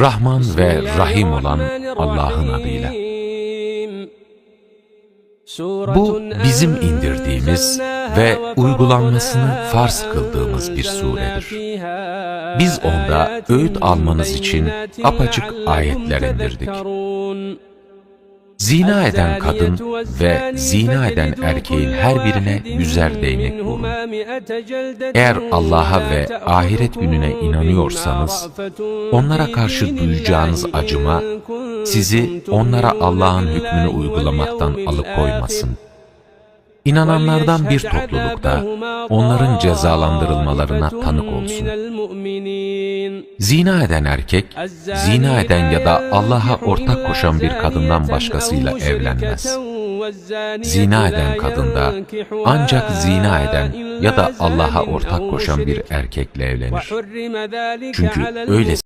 Rahman ve Rahim olan Allah'ın adıyla. Bu bizim indirdiğimiz ve uygulanmasını farz kıldığımız bir suredir. Biz onda öğüt almanız için apaçık ayetler indirdik. Zina eden kadın ve zina eden erkeğin her birine yüzer değnek vurun. Eğer Allah'a ve ahiret gününe inanıyorsanız, onlara karşı duyacağınız acıma, sizi onlara Allah'ın hükmünü uygulamaktan alıkoymasın. İnananlardan bir topluluk da onların cezalandırılmalarına tanık olsun. Zina eden erkek, zina eden ya da Allah'a ortak koşan bir kadından başkasıyla evlenmez. Zina eden kadın da ancak zina eden ya da Allah'a ortak koşan bir erkekle evlenir. Çünkü öyle